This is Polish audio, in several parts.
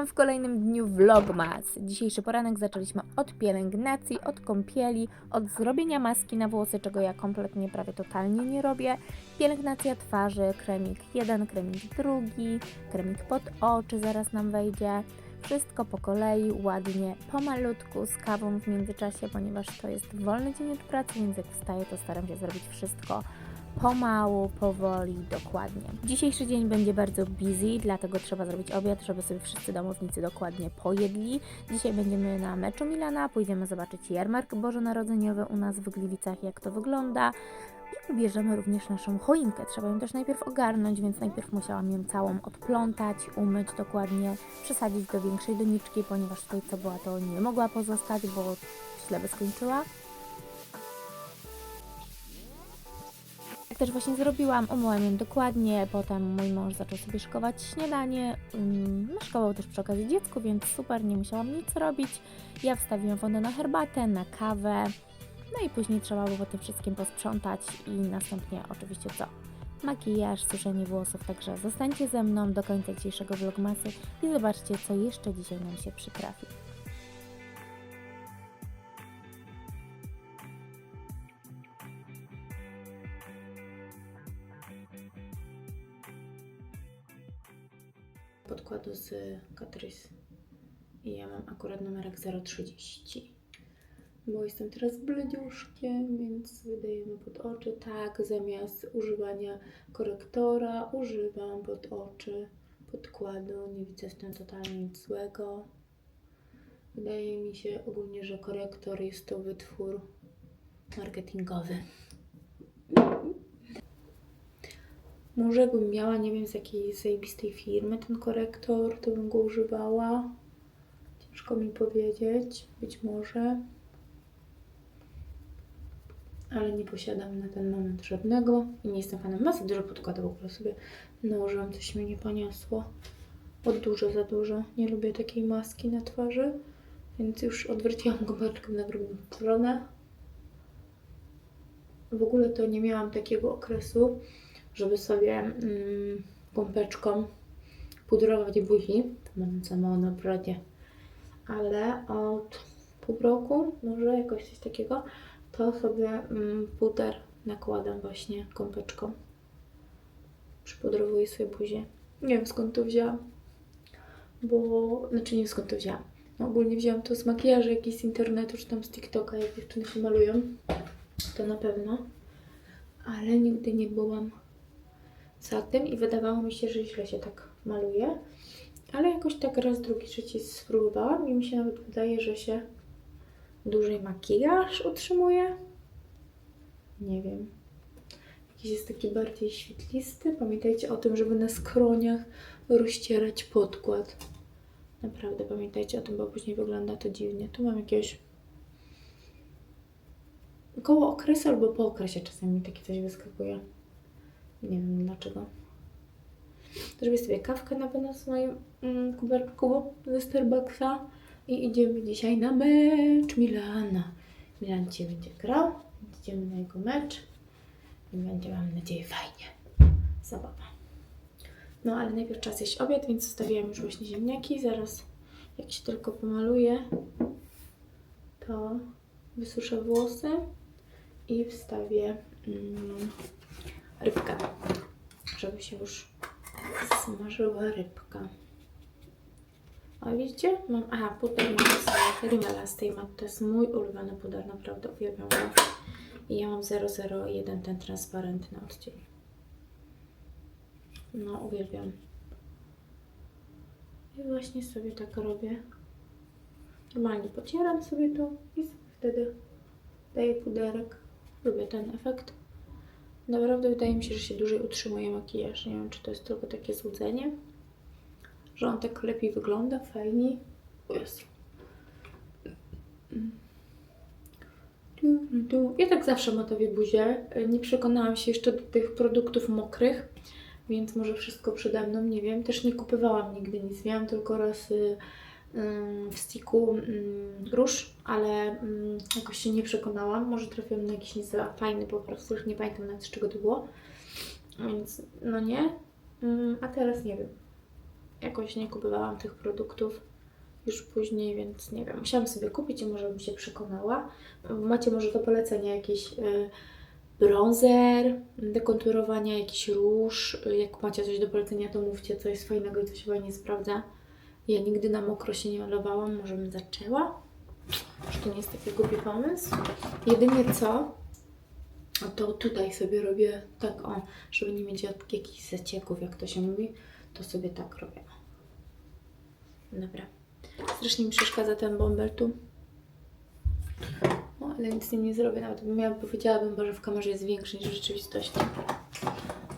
Witam w kolejnym dniu Vlogmas. Dzisiejszy poranek zaczęliśmy od pielęgnacji, od kąpieli, od zrobienia maski na włosy, czego ja kompletnie prawie totalnie nie robię. Pielęgnacja twarzy, kremik jeden, kremik drugi, kremik pod oczy zaraz nam wejdzie. Wszystko po kolei, ładnie, pomalutku, z kawą w międzyczasie, ponieważ to jest wolny dzień od pracy, więc jak wstaję, to staram się zrobić wszystko pomału, powoli, dokładnie. Dzisiejszy dzień będzie bardzo busy, dlatego trzeba zrobić obiad, żeby sobie wszyscy domownicy dokładnie pojedli. Dzisiaj będziemy na meczu Milana, pójdziemy zobaczyć jarmark bożonarodzeniowy u nas w Gliwicach, jak to wygląda. I ubierzemy również naszą choinkę. Trzeba ją też najpierw ogarnąć, więc najpierw musiałam ją całą odplątać, umyć dokładnie, przesadzić do większej doniczki, ponieważ tutaj co była, to nie mogła pozostać, bo źle by skończyła. Też właśnie zrobiłam, umyłam ją dokładnie, potem mój mąż zaczął sobie szykować śniadanie, um, też przy okazji dziecku, więc super, nie musiałam nic robić. Ja wstawiłam wodę na herbatę, na kawę, no i później trzeba było tym wszystkim posprzątać i następnie oczywiście co? Makijaż, suszenie włosów, także zostańcie ze mną do końca dzisiejszego vlogmasy i zobaczcie, co jeszcze dzisiaj nam się przytrafi. Podkładu z Catrice. I ja mam akurat numerek 030 bo jestem teraz bledziuszkiem, więc wydajemy pod oczy. Tak, zamiast używania korektora używam pod oczy podkładu, nie widzę w tym totalnie nic złego. Wydaje mi się ogólnie, że korektor jest to wytwór marketingowy może bym miała, nie wiem z jakiej zajebistej firmy ten korektor, to bym go używała. Ciężko mi powiedzieć, być może. Ale nie posiadam na ten moment żadnego i nie jestem fanem masy. Dużo podkładu w ogóle sobie nałożyłam, coś mi nie poniosło. Od dużo za dużo. Nie lubię takiej maski na twarzy, więc już odwróciłam gąbeczkę na drugą stronę. W ogóle to nie miałam takiego okresu, żeby sobie mm, pompeczką pudrować buzi. Mam za mało na brodzie. Ale od pół roku, może jakoś coś takiego, to sobie mm, puder nakładam właśnie kąpeczką. Przypudrowuję sobie buzię. Nie wiem skąd to wzięłam. Bo, znaczy nie skąd to wzięłam. No, ogólnie wzięłam to z makijażu jakiś z internetu, czy tam z TikToka, jak dziewczyny się malują. To na pewno. Ale nigdy nie byłam za tym i wydawało mi się, że źle się tak maluje. Ale jakoś tak raz, drugi, trzeci spróbowałam i mi się nawet wydaje, że się dłużej makijaż utrzymuje. Nie wiem. Jakiś jest taki bardziej świetlisty. Pamiętajcie o tym, żeby na skroniach rozcierać podkład. Naprawdę pamiętajcie o tym, bo później wygląda to dziwnie. Tu mam jakiegoś koło okresu albo po okresie czasami mi takie coś wyskakuje. Nie wiem dlaczego. Zrobię sobie kawkę na pewno w moim mm, kuberku ze Starbucksa i idziemy dzisiaj na mecz Milana. Milan dzisiaj będzie grał, idziemy na jego mecz i będzie, mam nadzieję, fajnie. Zabawa. No, ale najpierw czas jeść obiad, więc zostawiłam już właśnie ziemniaki. Zaraz, jak się tylko pomaluję, to wysuszę włosy i wstawię mm, rybkę, żeby się już smażyła rybka. A widzicie? Mam, aha, puder mam z Rimmela z tej. To jest mój ulubiony puder, naprawdę uwielbiam go. I ja mam 001, ten transparentny odcień. No, uwielbiam. I właśnie sobie tak robię. Normalnie pocieram sobie to i sobie wtedy daję puderek. Lubię ten efekt. Naprawdę wydaje mi się, że się dłużej utrzymuje makijaż. Nie wiem, czy to jest tylko takie złudzenie, że on tak lepiej wygląda, fajniej. Jezu. Ja tak zawsze matowię buzię. Nie przekonałam się jeszcze do tych produktów mokrych, więc może wszystko przede mną, nie wiem. Też nie kupowałam nigdy nic. Miałam tylko raz y, w stiku róż, ale jakoś się nie przekonałam. Może trafiłam na jakiś za fajny po prostu, już nie pamiętam nawet z czego to było. Więc no nie. A teraz nie wiem. jakoś nie kupowałam tych produktów już później, więc nie wiem, musiałam sobie kupić i może bym się przekonała. Macie może do polecenia jakiś y, bronzer, do konturowania, jakiś róż. Y, Jak macie coś do polecenia, to mówcie coś fajnego i coś fajnie sprawdza. Ja nigdy na mokro się nie malowałam, może bym zaczęła. Że to nie jest taki głupi pomysł. Jedynie co, to tutaj sobie robię tak o, żeby nie mieć jak- jakichś zacieków, jak to się mówi, to sobie tak robię. Dobra. Strasznie mi przeszkadza ten bąbel tu. No, ale nic z nim nie zrobię. Nawet bym miała, powiedziałabym, że w kamerze jest większy niż w rzeczywistości.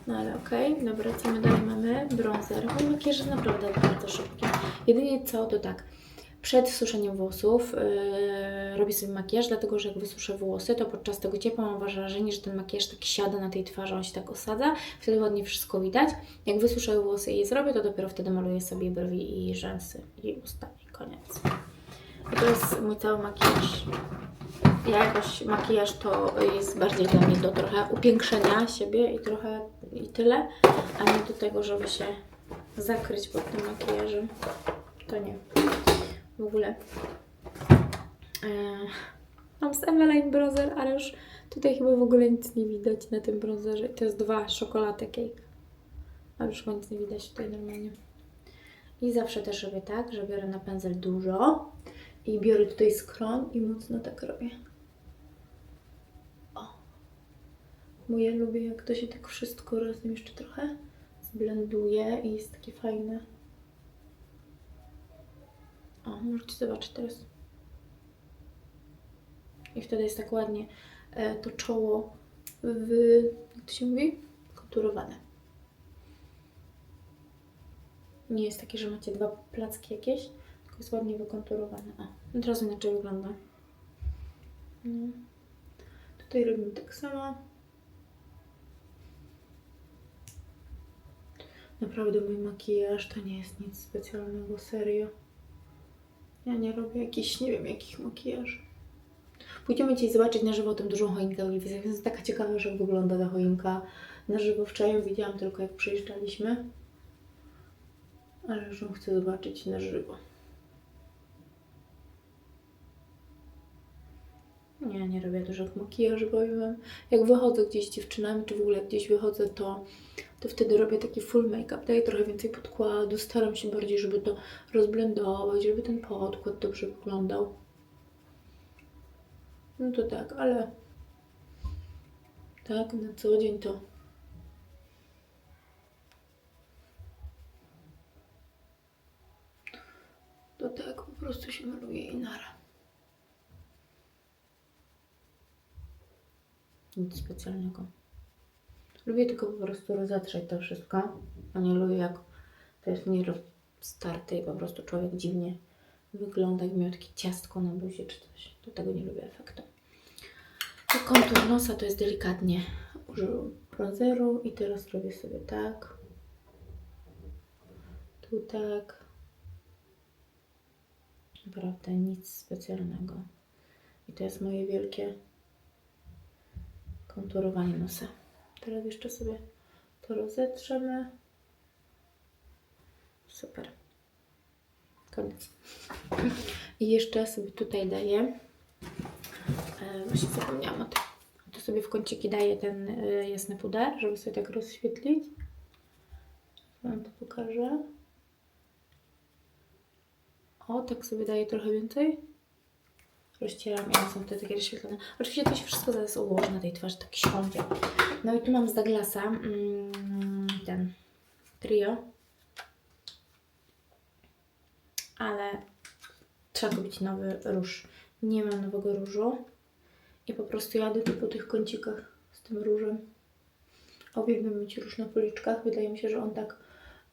No ale okej, dobra, co my dalej mamy? Bronzer. Mój makijaż jest naprawdę bardzo szybki. Jedynie co, to tak. Przed suszeniem włosów yy, robię sobie makijaż, dlatego że jak wysuszę włosy, to podczas tego ciepła mam wrażenie, że ten makijaż tak siada na tej twarzy, on się tak osadza. Wtedy ładnie wszystko widać. Jak wysuszę włosy i je zrobię, to dopiero wtedy maluję sobie brwi i rzęsy i usta i koniec. I to jest mój cały makijaż. Ja jakoś makijaż to jest bardziej dla mnie do trochę upiększenia siebie i trochę i tyle, a nie do tego, żeby się zakryć pod tym makijażem. To nie. W ogóle. Eee, mam z Eveline bronzer, ale już tutaj chyba w ogóle nic nie widać na tym bronzerze. To jest dwa czekolady cake. Ale już nic nie widać tutaj normalnie. I zawsze też robię tak, że biorę na pędzel dużo i biorę tutaj skroń i mocno tak robię. O. Bo ja lubię, jak to się tak wszystko razem jeszcze trochę zblenduje i jest takie fajne. O, możecie zobaczyć teraz. I wtedy jest tak ładnie e, to czoło w, jak to się mówi? Konturowane. Nie jest takie, że macie dwa placki jakieś, tylko jest ładnie wykonturowane. Od razu inaczej wygląda. No. Tutaj robimy tak samo. Naprawdę mój makijaż to nie jest nic specjalnego, serio. Ja nie robię jakichś, nie wiem, jakich makijaży. Pójdziemy dzisiaj zobaczyć na żywo tę dużą choinkę Oliwii. Jest taka ciekawa, że wygląda ta choinka na żywo. Wczoraj widziałam tylko jak przyjeżdżaliśmy. Ale już ją chcę zobaczyć na żywo. Nie, nie robię dużych makijaży, powiem. Jak wychodzę gdzieś z dziewczynami, czy w ogóle gdzieś wychodzę, to, to wtedy robię taki full make-up. Daję trochę więcej podkładu, staram się bardziej, żeby to rozblendować, żeby ten podkład dobrze wyglądał. No to tak, ale tak, na co dzień to to tak po prostu się maluje i nara. Nic specjalnego. Lubię tylko po prostu rozetrzeć to wszystko, a nie lubię jak to jest nierozstarte i po prostu człowiek dziwnie wygląda, jak miał takie ciastko na buzi czy coś. Do tego nie lubię efektu. I kontur nosa to jest delikatnie. Użyłam bronzeru i teraz robię sobie tak. Tu tak. Naprawdę nic specjalnego. I to jest moje wielkie konturowanie nosa. Teraz jeszcze sobie to rozetrzemy. Super. Koniec. I jeszcze sobie tutaj daję. Właśnie zapomniałam o tym. Tu sobie w kąciki daję ten e, jasny puder, żeby sobie tak rozświetlić. Wam to pokażę. O, tak sobie daję trochę więcej. Rozcieram i one są wtedy takie rozświetlone. Oczywiście to się wszystko zaraz ułoży na tej twarzy, taki świątek. No i tu mam z Douglasa mm, ten trio. Ale trzeba kupić nowy róż. Nie mam nowego różu. I po prostu jadę tu po tych kącikach z tym różem. Uwielbiam mieć róż na policzkach. Wydaje mi się, że on tak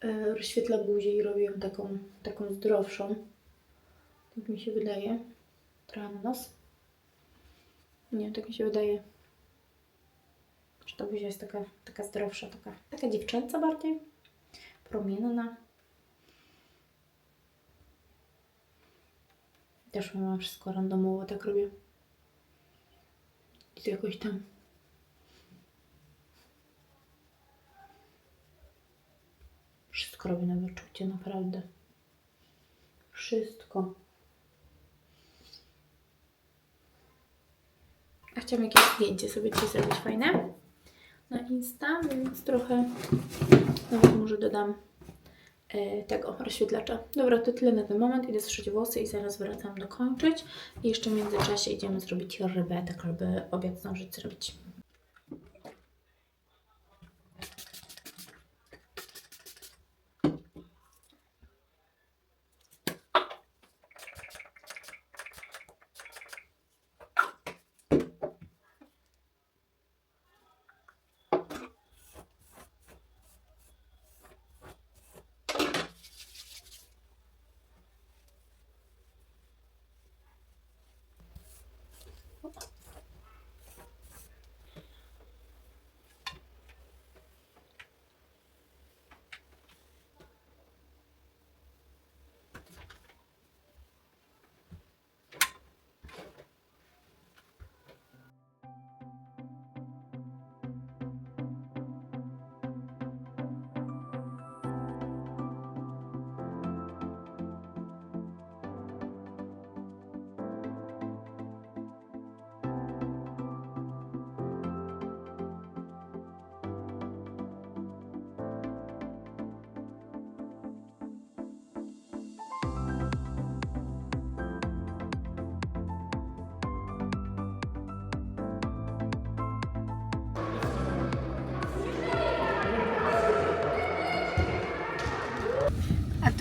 e, rozświetla buzię i robi ją taką, taką zdrowszą. Tak mi się wydaje. Na nos. Nie, tak mi się wydaje. Że ta buzia jest taka, taka zdrowsza, taka, taka dziewczęca bardziej. Promienna. Też mam wszystko randomowo, tak robię. I to jakoś tam. Wszystko robię na wyczucie, naprawdę. Wszystko. Chciałam jakieś zdjęcie sobie dzisiaj zrobić fajne na Insta, więc trochę nawet może dodam e, tego rozświetlacza. Dobra, to tyle na ten moment. Idę zszyć włosy i zaraz wracam dokończyć. I jeszcze w międzyczasie idziemy zrobić rybę, tak żeby obiad zdążyć zrobić.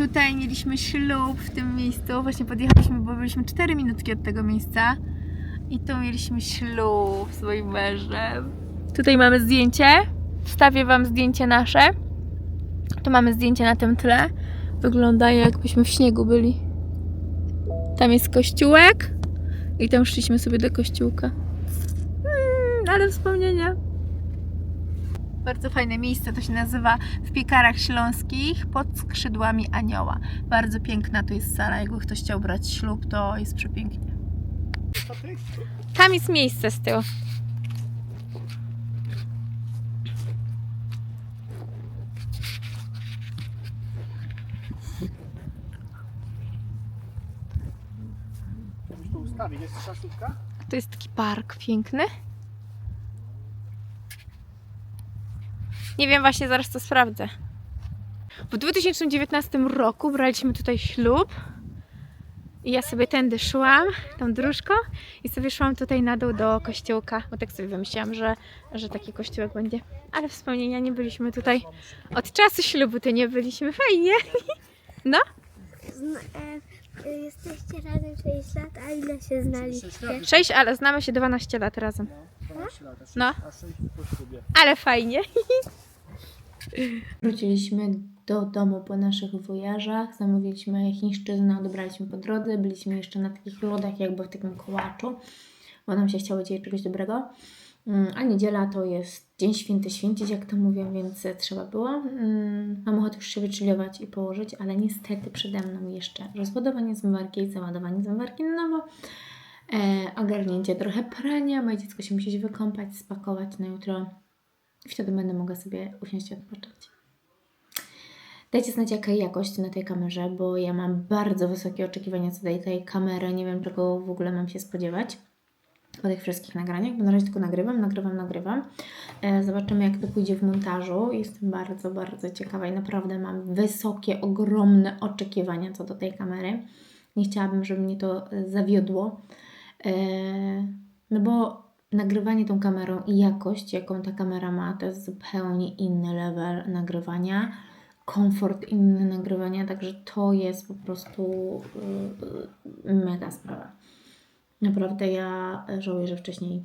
Tutaj mieliśmy ślub w tym miejscu. Właśnie podjechaliśmy, bo byliśmy 4 minutki od tego miejsca. I tu mieliśmy ślub z moim mężem. Tutaj mamy zdjęcie. Wstawię Wam zdjęcie nasze. Tu mamy zdjęcie na tym tle. Wygląda jakbyśmy w śniegu byli. Tam jest kościółek. I tam szliśmy sobie do kościółka. Mm, ale wspomnienia. Bardzo fajne miejsce, to się nazywa w Piekarach Śląskich pod skrzydłami anioła. Bardzo piękna to jest sala, jakby ktoś chciał brać ślub, to jest przepięknie. Tam jest miejsce z tyłu. Ustawić, jest czasówka? To jest taki park piękny. Nie wiem, właśnie zaraz to sprawdzę. W 2019 roku braliśmy tutaj ślub. I ja sobie tędy szłam, tą dróżką i sobie szłam tutaj na dół do kościółka, bo tak sobie wymyślałam, że, że taki kościółek będzie. Ale wspomnienia nie byliśmy tutaj od czasu ślubu, to nie byliśmy. Fajnie. No, Zna, e, e, jesteście razem 6 lat, a ile się znaliście? sześć, ale znamy się 12 lat razem. 12 lat, a sześć- No. a 6 po ślubie. ale fajnie. Wróciliśmy do domu po naszych wojażach, zamówiliśmy chińszczyznę, odebraliśmy po drodze, byliśmy jeszcze na takich lodach jakby w takim kołaczu, bo nam się chciało dzisiaj czegoś dobrego. Mm, A niedziela to jest dzień święty święcić, jak to mówią, więc trzeba było. Mm, Mam ochotę już się wychillować i położyć, ale niestety przede mną jeszcze rozładowanie zmywarki, załadowanie zmywarki na nowo, e, ogarnięcie trochę prania, moje dziecko się musi wykąpać, spakować na jutro i wtedy będę mogła sobie usiąść i odpocząć. Dajcie znać, jaka jakość na tej kamerze, bo ja mam bardzo wysokie oczekiwania co do tej kamery. Nie wiem, czego w ogóle mam się spodziewać po tych wszystkich nagraniach, bo na razie tylko nagrywam, nagrywam, nagrywam. E, Zobaczymy, jak to pójdzie w montażu. Jestem bardzo, bardzo ciekawa i naprawdę mam wysokie, ogromne oczekiwania co do tej kamery. Nie chciałabym, żeby mnie to zawiodło. E, No bo nagrywanie tą kamerą i jakość, jaką ta kamera ma, to jest zupełnie inny level nagrywania, komfort inny nagrywania, także to jest po prostu yy, mega sprawa. Naprawdę ja żałuję, że wcześniej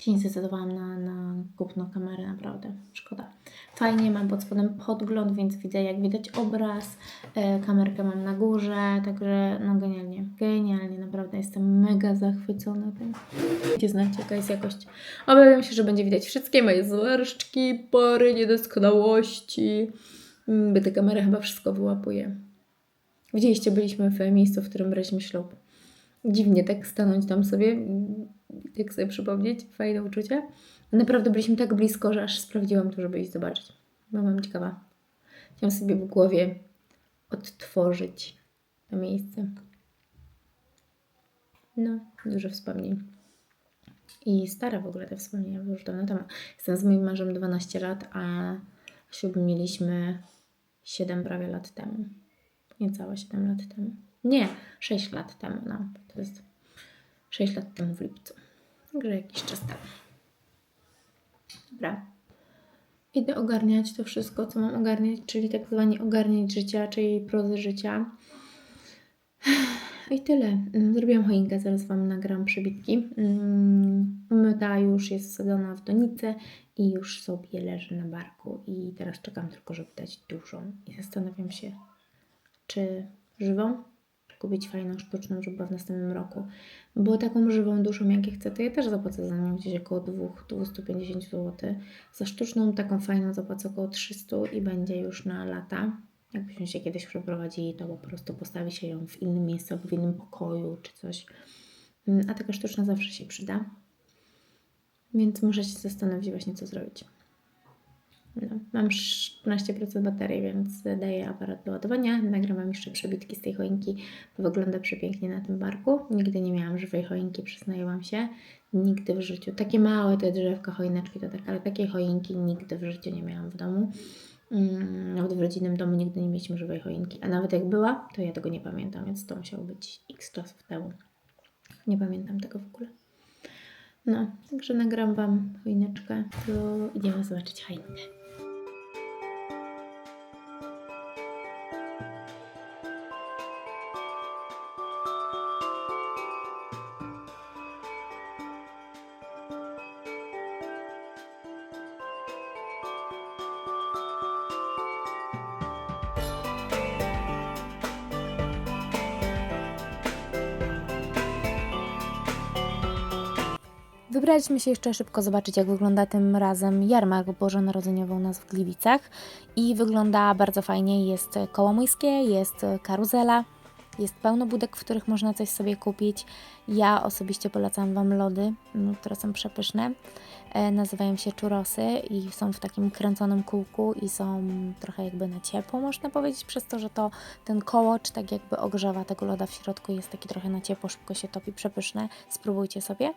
się nie zdecydowałam na, na kupno kamery, naprawdę szkoda. Fajnie, mam pod spodem podgląd, więc widzę jak widać obraz, e, kamerkę mam na górze, także no genialnie, genialnie, naprawdę jestem mega zachwycona tym. Dajcie znać jaka jest jakość. Obawiam się, że będzie widać wszystkie moje zmarszczki, pory, niedoskonałości, Mm, by ta kamera chyba wszystko wyłapuje. Widzieliście, byliśmy w miejscu, w którym braliśmy ślub. Dziwnie tak stanąć tam sobie, jak sobie przypomnieć, fajne uczucie. Naprawdę byliśmy tak blisko, że aż sprawdziłam to, żeby iść zobaczyć. Bo mam ciekawa. Chciałam sobie w głowie odtworzyć to miejsce. No, dużo wspomnień. I stare w ogóle te wspomnienia, bo już dawno temu. Jestem z moim mężem 12 lat, a ślub mieliśmy 7 prawie lat temu. Niecałe 7 lat temu. Nie, 6 lat temu, no. To jest 6 lat temu w lipcu. Także jakiś czas temu. Dobra. Idę ogarniać to wszystko, co mam ogarniać, czyli tak zwanie ogarniać życia, czyli prozy życia. I tyle. Mm, Zrobiłam choinkę, zaraz Wam nagram przebitki. Mm, Umyta już jest wsadzona w donicę i już sobie leży na barku. I teraz czekam tylko, żeby dać dużą. I zastanawiam się, czy żywą, kupić fajną, sztuczną, żeby w następnym roku. Bo taką żywą duszą, jak ja chcę, to ja też zapłacę za nią gdzieś około 2, 250 zł. Za sztuczną, taką fajną zapłacę około 300 i będzie już na lata. Jakbyśmy się kiedyś przeprowadzili, to po prostu postawi się ją w innym miejscu, w innym pokoju czy coś. Mm, A taka sztuczna zawsze się przyda. Więc muszę się zastanowić właśnie, co zrobić. No, mam 13% baterii, więc daję aparat do ładowania. Nagrywam jeszcze przebitki z tej choinki, bo wygląda przepięknie na tym barku. Nigdy nie miałam żywej choinki, przyznaję Wam się. Nigdy w życiu. Takie małe te drzewka, choineczki to tak, ale takiej choinki nigdy w życiu nie miałam w domu. Mm, Nawet w rodzinnym domu nigdy nie mieliśmy żywej choinki. A nawet jak była, to ja tego nie pamiętam, więc to musiało być x czasów temu. Nie pamiętam tego w ogóle. No, także nagram Wam choineczkę, to idziemy zobaczyć choinkę. Wybraliśmy się jeszcze szybko zobaczyć, jak wygląda tym razem jarmark bożonarodzeniowy u nas w Gliwicach. I wygląda bardzo fajnie. Jest kołomójskie, jest karuzela, jest pełno budek, w których można coś sobie kupić. Ja osobiście polecam Wam lody, mm, które są przepyszne. E, nazywają się churrosy i są w takim kręconym kółku i są trochę jakby na ciepło, można powiedzieć, przez to, że to ten kołocz tak jakby ogrzewa tego loda w środku, jest taki trochę na ciepło, szybko się topi, przepyszne. Spróbujcie sobie.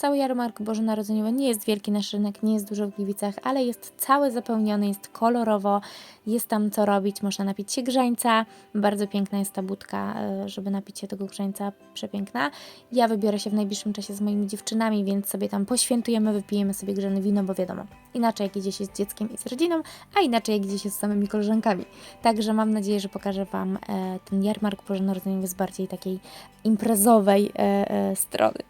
Cały jarmark bożonarodzeniowy nie jest wielki nasz rynek, nie jest dużo w Gliwicach, ale jest cały zapełniony, jest kolorowo, jest tam co robić, można napić się grzańca, bardzo piękna jest ta budka, e, żeby napić się tego grzańca, przepiękna. Ja wybiorę się w najbliższym czasie z moimi dziewczynami, więc sobie tam poświętujemy, wypijemy sobie grzane wino, bo wiadomo, inaczej jak idzie się z dzieckiem i z rodziną, a inaczej jak idzie się z samymi koleżankami. Także mam nadzieję, że pokażę Wam e, ten jarmark bożonarodzeniowy z bardziej takiej imprezowej e, strony.